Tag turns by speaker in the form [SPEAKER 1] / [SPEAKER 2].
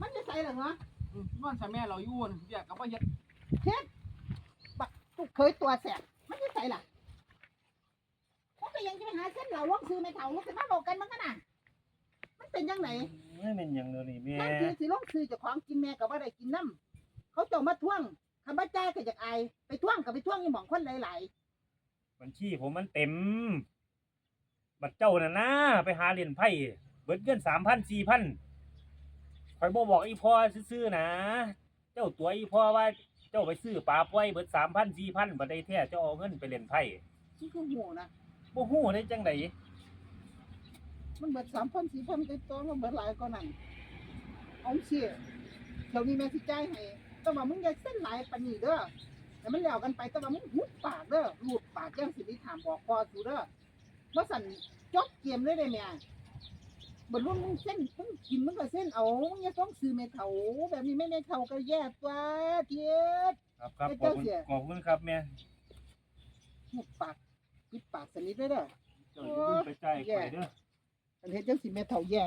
[SPEAKER 1] มันจะใส่หรอเนาะ
[SPEAKER 2] อืมนอนใส่แม่เราอยู่น่ะเรียกกับว่าเฮ็ด
[SPEAKER 1] ตุกเคยตัวแสบมันจะใส่ล่ะเขาก็ยังจะไปหาเส้นเหล่าล่องซื้อไม่เท่าลูกจะมาบอกกันมันกันน่ะมันเป็นยังไง
[SPEAKER 3] ไม่เป็นอย่างเดียวนี่แม่
[SPEAKER 1] นั่นคือสิล่องซื้อเจากของกินแม่กับว่าได้กินน้ำเขาเจะมาท่วงคำว่าจ่ายก็อยากอายไปท่วงกับไปท่วงยี่หมองคนหลาย
[SPEAKER 3] บัญชีผมมันเต็ม บัตรเจ้าน่ะนะไปหาเหรียญไพ่เบิดเงินสามพันสี่พัน คอยบบอกอีพ่อซื่อๆนะ เจ้าตัวอีพ่อว่าเจ้าไปซื้อปลาปล่อยเบิดสามพันสี่พันบัดได้แท้เจ้าเอาเงินไปเล่นไพ่
[SPEAKER 1] ๆที่คือหูนะ
[SPEAKER 3] บ่ฮู้ได้จังได
[SPEAKER 1] มันเบิดสามพันสี่พันไปตัวมันเบิดหลายก็นั่นเอาเชี่ยเดี๋ยวนี้แม่สิจ่ายให้แต่ว่ามึงอย่าเส้นหลายปานนี้เด้อแต่มันแล้วกันไปแต่ว่ามึงหุบปากเด้อรูดปากแจ้งสิริถามบอกพอสูเด้อว่าสั่นจบเกมเลยได้แม่ บนรุ่นมึงเส้นมึงกินมึงก็เส้นเอามึงอย่าต้องซื้อเมทัลแบบนี้ไม่เมทัลก็แย่ตัวเทียด
[SPEAKER 3] ครับครับ
[SPEAKER 1] เอ้ย
[SPEAKER 3] ขอบคุณ
[SPEAKER 1] เจ้าเสีย
[SPEAKER 3] ขอบคุณครับแม่
[SPEAKER 1] หุบปากปิดปากสนิทด้วยเด้อ
[SPEAKER 3] เจ้าอย่าเพิ่งไปจ่ายข่อยเด้อ
[SPEAKER 1] อันเฮ็ดจังสิเมทัลแย่